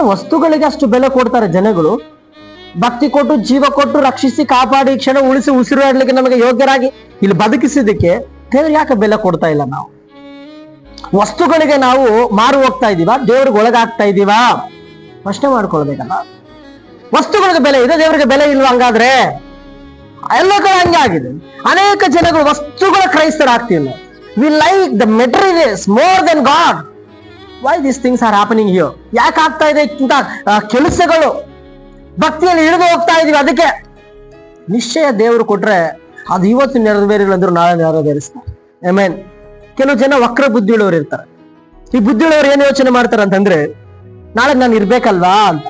ವಸ್ತುಗಳಿಗೆ ಅಷ್ಟು ಬೆಲೆ ಕೊಡ್ತಾರೆ ಜನಗಳು. ಭಕ್ತಿ ಕೊಟ್ಟು, ಜೀವ ಕೊಟ್ಟು ರಕ್ಷಿಸಿ, ಕಾಪಾಡಿ ಕ್ಷಣ ಉಳಿಸಿ ಉಸಿರಾಡ್ಲಿಕ್ಕೆ ನಮಗೆ ಯೋಗ್ಯರಾಗಿ ಇಲ್ಲಿ ಬದುಕಿಸಿದಕ್ಕೆ ದೇವ್ರಿಗೆ ಯಾಕೆ ಬೆಲೆ ಕೊಡ್ತಾ ಇಲ್ಲ ನಾವು? ವಸ್ತುಗಳಿಗೆ ನಾವು ಮಾರು ಹೋಗ್ತಾ ಇದೀವಾ? ದೇವ್ರಿಗೆ ಒಳಗಾಗ್ತಾ ಇದೀವಾ? ಪ್ರಶ್ನೆ ಮಾಡ್ಕೊಳ್ಬೇಕಲ್ಲ. ವಸ್ತುಗಳಿಗೆ ಬೆಲೆ ಇದೆ, ದೇವರಿಗೆ ಬೆಲೆ ಇಲ್ವಾ ಹಂಗಾದ್ರೆ? ಎಲ್ಲ ಕಡೆ ಹಂಗೆ ಆಗಿದೆ. ಅನೇಕ ಜನಗಳು ವಸ್ತುಗಳ ಕ್ರೈಸ್ತರಾಗ್ತಿಲ್ಲ. We like the materials more than God why this things are happening here ಯಾಕೆ ಆಗ್ತಾ ಇದೆ ಆ, ಕೆಲಸಗಳು? ಭಕ್ತಿಯಲ್ಲಿ ಇಳಿದು ಹೋಗ್ತಾ ಇದೀವಿ. ಅದಕ್ಕೆ ನಿಶ್ಚಯ ದೇವರು ಕೊಟ್ರೆ ಅದು ಇವತ್ತು ನೆರವೇರಿಲ್ಲ ಅಂದ್ರೂ ನಾಳೆ ನೆರವೇರಿಸ್ತಾರೆ. ಐ ಕೆಲವು ಜನ ವಕ್ರ ಬುದ್ಧಿಯುಳ್ಳವರು ಇರ್ತಾರೆ. ಈ ಬುದ್ಧಿಯುಳ್ಳವರು ಏನು ಯೋಚನೆ ಮಾಡ್ತಾರೆ ಅಂತಂದ್ರೆ ನಾಳೆ ನಾನು ಇರ್ಬೇಕಲ್ವಾ ಅಂತ.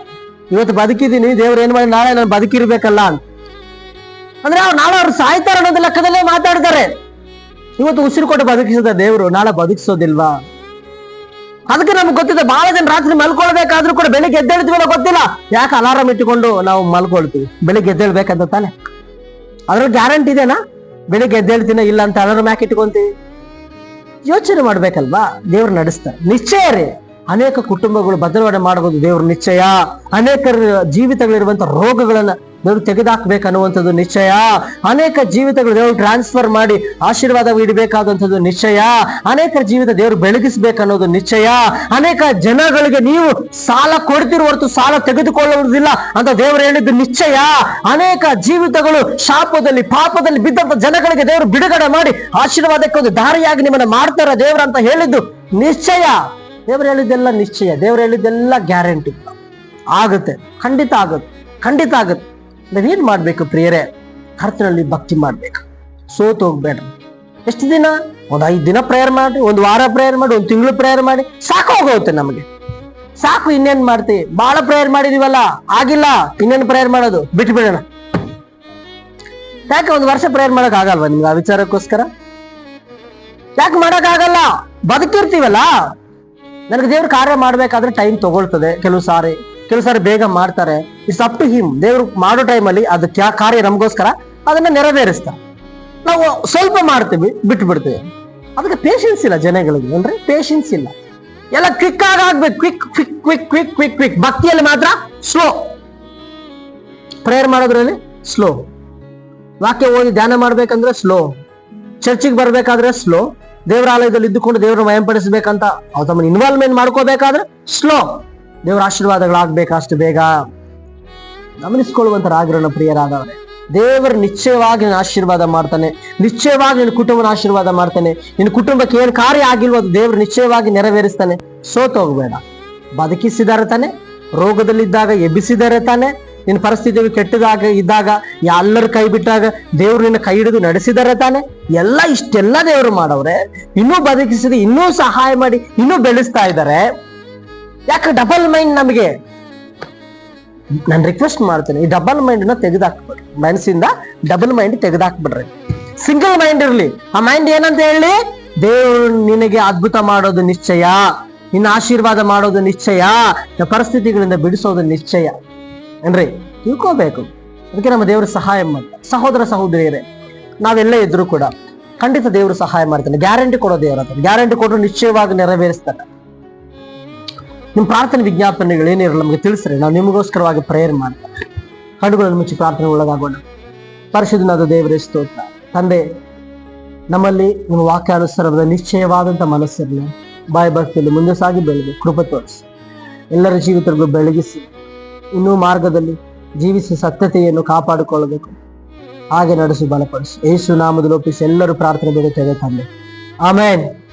ಇವತ್ತು ಬದುಕಿದ್ದೀನಿ ದೇವ್ರು ಏನ್ ಮಾಡಿ ನಾಳೆ ನಾನು ಬದುಕಿರ್ಬೇಕಲ್ಲ ಅಂತ. ಅಂದ್ರೆ ಅವ್ರು ನಾಳೆ ಅವ್ರು ಸಾಯ್ತಾರೆ ಅನ್ನೋದು ಲೆಕ್ಕದಲ್ಲೇ ಮಾತಾಡ್ತಾರೆ. ಇವತ್ತು ಉಸಿರು ಕೊಟ್ಟು ಬದುಕಿಸಿದ ದೇವರು ನಾಳೆ ಬದುಕಿಸೋದಿಲ್ವಾ? ಅದಕ್ಕೆ ನಮ್ಗೆ ಗೊತ್ತಿದೆ ಬಹಳ ಜನ ರಾತ್ರಿ ಮಲ್ಕೊಳ್ಬೇಕಾದ್ರೂ ಕೂಡ ಬೆಳಿಗ್ಗೆ ಎದ್ದೇಳ್ತೀವಲ್ಲ ಗೊತ್ತಿಲ್ಲ. ಯಾಕೆ ಅಲಾರಾಮ್ ಇಟ್ಟುಕೊಂಡು ನಾವು ಮಲ್ಕೊಳ್ತೀವಿ? ಬೆಳಿಗ್ಗೆ ಎದ್ದೇಳ್ಬೇಕಂತ ತಾನೆ. ಅದ್ರ ಗ್ಯಾರಂಟಿ ಇದೆನಾ ಬೆಳಿಗ್ಗೆ ಎದ್ದೇಳ್ತೀನ, ಇಲ್ಲ ಅಂತ ಅಲಾರಾಮ್ ಯಾಕೆ ಇಟ್ಕೊಂತೀವಿ? ಯೋಚನೆ ಮಾಡ್ಬೇಕಲ್ವಾ? ದೇವ್ರು ನಡೆಸ್ತಾರೆ. ನಿಶ್ಚಯ ರೀ. ಅನೇಕ ಕುಟುಂಬಗಳು ಬದಲಾವಣೆ ಮಾಡಬಹುದು ದೇವ್ರ ನಿಶ್ಚಯ. ಅನೇಕ ಜೀವಿತಗಳಿರುವಂತ ರೋಗಗಳನ್ನ ದೇವ್ರು ತೆಗೆದಾಕ್ಬೇಕನ್ನುವಂಥದ್ದು ನಿಶ್ಚಯ. ಅನೇಕ ಜೀವಿತಗಳು ದೇವ್ರು ಟ್ರಾನ್ಸ್ಫರ್ ಮಾಡಿ ಆಶೀರ್ವಾದ ಇಡಬೇಕಾದಂಥದ್ದು ನಿಶ್ಚಯ. ಅನೇಕ ಜೀವಿತ ದೇವ್ರು ಬೆಳಗಿಸ್ಬೇಕನ್ನೋದು ನಿಶ್ಚಯ. ಅನೇಕ ಜನಗಳಿಗೆ ನೀವು ಸಾಲ ಕೊಡ್ತಿರೋ ಹೊರತು ಸಾಲ ತೆಗೆದುಕೊಳ್ಳುವುದಿಲ್ಲ ಅಂತ ದೇವರು ಹೇಳಿದ್ದು ನಿಶ್ಚಯ. ಅನೇಕ ಜೀವಿತಗಳು ಶಾಪದಲ್ಲಿ, ಪಾಪದಲ್ಲಿ ಬಿದ್ದಂತ ಜನಗಳಿಗೆ ದೇವರು ಬಿಡುಗಡೆ ಮಾಡಿ ಆಶೀರ್ವಾದಕ್ಕೆ ಒಂದು ದಾರಿಯಾಗಿ ನಿಮ್ಮನ್ನ ಮಾಡ್ತಾರ ದೇವ್ರ ಅಂತ ಹೇಳಿದ್ದು ನಿಶ್ಚಯ. ದೇವ್ರು ಹೇಳಿದ್ದೆಲ್ಲ ನಿಶ್ಚಯ. ದೇವ್ರು ಹೇಳಿದ್ದೆಲ್ಲ ಗ್ಯಾರಂಟಿ ಆಗುತ್ತೆ. ಖಂಡಿತ ಆಗುತ್ತೆ. ಖಂಡಿತ ಆಗುತ್ತೆ. ನಾವೇನ್ ಮಾಡ್ಬೇಕು ಪ್ರಿಯರೇ? ಕರ್ತನಲ್ಲಿ ಭಕ್ತಿ ಮಾಡ್ಬೇಕು. ಸೋತು ಹೋಗ್ಬೇಡ ಎಷ್ಟು ದಿನ? ಒಂದ್ ಐದು ದಿನ ಪ್ರೇಯರ್ ಮಾಡಿ, ಒಂದ್ ವಾರ ಪ್ರೇಯರ್ ಮಾಡಿ, ಒಂದ್ ತಿಂಗಳು ಪ್ರೇಯರ್ ಮಾಡಿ, ಸಾಕು ಹೋಗುತ್ತೆ ನಮಗೆ. ಸಾಕು ಇನ್ನೇನ್ ಮಾಡ್ತೀವಿ ಬಹಳ ಪ್ರೇಯರ್ ಮಾಡಿದೀವಲ್ಲ, ಆಗಿಲ್ಲ, ಇನ್ನೇನ್ ಪ್ರೇಯರ್ ಮಾಡೋದು? ಬಿಟ್ಬಿಡೋಣ. ಯಾಕೆ ಒಂದ್ ವರ್ಷ ಪ್ರೇಯರ್ ಮಾಡಕ್ ಆಗಲ್ವಾ ನಿಮ್ಗೆ ಆ ವಿಚಾರಕ್ಕೋಸ್ಕರ? ಯಾಕೆ ಮಾಡಕ್ ಆಗಲ್ಲ? ಬದುಕಿರ್ತೀವಲ್ಲ. ನನಗೆ ದೇವ್ರ ಕಾರ್ಯ ಮಾಡ್ಬೇಕಾದ್ರೆ ಟೈಮ್ ತಗೊಳ್ತದೆ. ಕೆಲವು ಸಾರಿ ಕೆಲವು ಸಾರಿ ಬೇಗ ಮಾಡ್ತಾರೆ. ಇಟ್ಸ್ ಅಪ್ ಟು ಹಿಮ್ ದೇವ್ರು ಮಾಡೋ ಟೈಮಲ್ಲಿ ಅದು ಕ್ಯಾ ಕಾರ್ಯ ನಮಗೋಸ್ಕರ ಅದನ್ನ ನೆರವೇರಿಸ್ತಾರೆ ನಾವು ಸ್ವಲ್ಪ ಮಾಡ್ತೀವಿ ಬಿಟ್ಟು ಬಿಡ್ತೀವಿ ಅದಕ್ಕೆ ಪೇಷನ್ಸ್ ಇಲ್ಲ ಜನಗಳಿಗೆ, ಅಂದ್ರೆ ಪೇಷನ್ಸ್ ಇಲ್ಲ. ಎಲ್ಲ ಕ್ವಿಕ್ ಆಗಿ ಆಗ್ಬೇಕು. Quick quick quick quick quick quick ಭಕ್ತಿಯಲ್ಲಿ ಮಾತ್ರ ಸ್ಲೋ ಪ್ರೇಯರ್ ಮಾಡೋದ್ರಲ್ಲಿ ಸ್ಲೋ ವಾಕ್ಯ ಓದಿ ಧ್ಯಾನ ಮಾಡ್ಬೇಕಂದ್ರೆ ಸ್ಲೋ ಚರ್ಚಿಗೆ ಬರ್ಬೇಕಾದ್ರೆ ಸ್ಲೋ ದೇವರಾಲಯದಲ್ಲಿ ಇದ್ದುಕೊಂಡು ದೇವರ ವಯಂಪಡಿಸಬೇಕಂತ ತಮ್ಮನ್ನ ಇನ್ವಾಲ್ವ್ಮೆಂಟ್ ಮಾಡ್ಕೋಬೇಕಾದ್ರೆ ಸ್ಲೋ ದೇವರ ಆಶೀರ್ವಾದಗಳಾಗ್ಬೇಕು ಅಷ್ಟು ಬೇಗ ಗಮನಿಸ್ಕೊಳ್ಳುವಂತರಾಗಿರೋಣ ಪ್ರಿಯರಾದವರೇ, ದೇವರು ನಿಶ್ಚಯವಾಗಿ ನಿನ್ನ ಆಶೀರ್ವಾದ ಮಾಡ್ತಾನೆ. ನಿಶ್ಚಯವಾಗಿ ನಿನ್ನ ಕುಟುಂಬನ ಆಶೀರ್ವಾದ ಮಾಡ್ತಾನೆ. ನಿನ್ನ ಕುಟುಂಬಕ್ಕೆ ಏನು ಕಾರ್ಯ ಆಗಿಲ್ವೋ ಅದು ದೇವರು ನಿಶ್ಚಯವಾಗಿ ನೆರವೇರಿಸ್ತಾನೆ. ಸೋತು ಹೋಗ್ಬೇಡ. ಬದುಕಿಸಿದಾರೆ ತಾನೆ, ರೋಗದಲ್ಲಿದ್ದಾಗ ಎಬ್ಬಿಸಿದಾರೆ ತಾನೆ, ನಿನ್ನ ಪರಿಸ್ಥಿತಿ ಕೆಟ್ಟದಾಗ ಇದ್ದಾಗ ಎಲ್ಲರ ಕೈ ಬಿಟ್ಟಾಗ ದೇವ್ರು ನಿನ್ನ ಕೈ ಹಿಡಿದು ನಡೆಸಿದಾರೆ ತಾನೆ. ಎಲ್ಲ ಇಷ್ಟೆಲ್ಲ ದೇವರು ಮಾಡವ್ರೆ ಇನ್ನೂ ಬದುಕಿಸಿದ, ಇನ್ನೂ ಸಹಾಯ ಮಾಡಿ, ಇನ್ನೂ ಬೆಳೆಸ್ತಾ ಇದ್ದಾರೆ. ಯಾಕೆ ಡಬಲ್ ಮೈಂಡ್ ನಮಗೆ? ನಾನು ರಿಕ್ವೆಸ್ಟ್ ಮಾಡ್ತೇನೆ, ಈ ಡಬಲ್ ಮೈಂಡ್ನ ತೆಗೆದಾಕ್ಬಿಡ್ರಿ ಮನಸ್ಸಿಂದ ಡಬಲ್ ಮೈಂಡ್ ತೆಗೆದಾಕ್ಬಿಡ್ರಿ ಸಿಂಗಲ್ ಮೈಂಡ್ ಇರಲಿ. ಆ ಮೈಂಡ್ ಏನಂತ ಹೇಳಿ? ದೇವರು ನಿನಗೆ ಅದ್ಭುತ ಮಾಡೋದು ನಿಶ್ಚಯ. ನಿನ್ನ ಆಶೀರ್ವಾದ ಮಾಡೋದು ನಿಶ್ಚಯ. ಪರಿಸ್ಥಿತಿಗಳಿಂದ ಬಿಡಿಸೋದು ನಿಶ್ಚಯ. ಏನ್ರಿ? ತಿಳ್ಕೋಬೇಕು. ಅದಕ್ಕೆ ನಮ್ಮ ದೇವರು ಸಹಾಯ ಮಾಡ್ತಾರೆ. ಸಹೋದರ ಸಹೋದರಿಯರೇ, ನಾವೆಲ್ಲ ಇದ್ರು ಕೂಡ ಖಂಡಿತ ದೇವರು ಸಹಾಯ ಮಾಡ್ತಾನೆ. ಗ್ಯಾರಂಟಿ ಕೊಡೋ ದೇವರ ಗ್ಯಾರಂಟಿ ಕೊಟ್ಟರು ನಿಶ್ಚಯವಾಗಿ ನೆರವೇರಿಸ್ತಾನೆ ನಿಮ್ಮ ಪ್ರಾರ್ಥನೆ ವಿಜ್ಞಾಪನೆಗಳು ಏನಿರಲ್ಲ ನಮಗೆ ತಿಳಿಸ್ರಿ. ನಾವು ನಿಮಗೋಸ್ಕರವಾಗಿ ಪ್ರೇಯರ್ ಮಾಡ್ತೇವೆ. ಕಣ್ಣುಗಳನ್ನು ಮುಚ್ಚಿ ಪ್ರಾರ್ಥನೆ ಒಳಗಾಗೋಣ. ಪರಿಶುದ್ಧನಾದ ದೇವರೇ, ಸ್ತೋತ್ರ. ತಂದೆ, ನಮ್ಮಲ್ಲಿ ನಿಮ್ಮ ವಾಕ್ಯಾನುಸಾರದ ನಿಶ್ಚಯವಾದಂಥ ಮನಸ್ಸಿರಲಿ. ಬಾಯಿ ಭಕ್ತಿಯಲ್ಲಿ ಮುಂದೆ ಸಾಗಿ ಬೆಳೆದು ಕೃಪ ತೋರಿಸಿ. ಎಲ್ಲರ ಜೀವಿತರಿಗೂ ಬೆಳಗಿಸಿ. ಇನ್ನೂ ಮಾರ್ಗದಲ್ಲಿ ಜೀವಿಸಿ ಸತ್ಯತೆಯನ್ನು ಕಾಪಾಡಿಕೊಳ್ಳಬೇಕು. ಹಾಗೆ ನಡೆಸಿ ಬಲಪಡಿಸಿ. ಯೇಸು ನಾಮದ ಲೋಪಿಸಿ ಎಲ್ಲರೂ ಪ್ರಾರ್ಥನೆ ಬೇಡುತ್ತೇವೆ ತಂದೆ. ಆಮೇನ್.